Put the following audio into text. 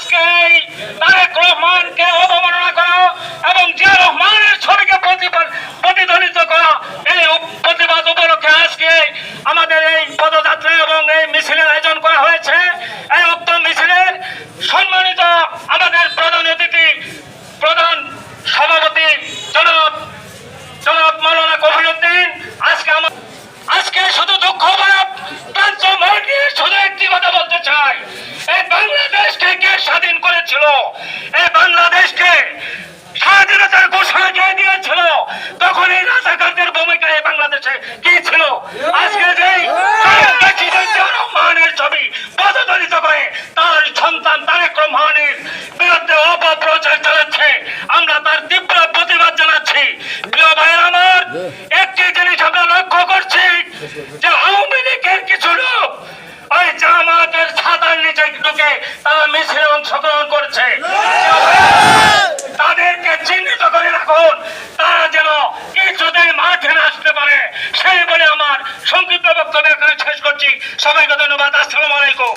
আজকে তারেক রহমানকে করেছিল এই বাংলাদেশকে স্বাধীনতার ঘোষণা কে দিয়েছিল? তখন এই রাজাকারদের ভূমিকা এই বাংলাদেশে কি ছিল? আজকে যে রহমানের ছবি করে, তার সন্তান তারেক রহমানের বিরুদ্ধে অপপ্রচার চালাচ্ছে। আমরা তার তীব্র প্রতিবাদ জানাচ্ছি। প্রিয় ভাইয়ের আমার, একটি জিনিস আমরা লক্ষ্য করছি, যে আওয়ামী লীগের কিছু লোক ওই জামাতের ছাতার নিচে ঢুকে তারা মিছিলে অংশগ্রহণ আমার সংক্ষিপ্ত বক্তব্য এখানে শেষ করছি। সবাইকে ধন্যবাদ। আসসালামু আলাইকুম।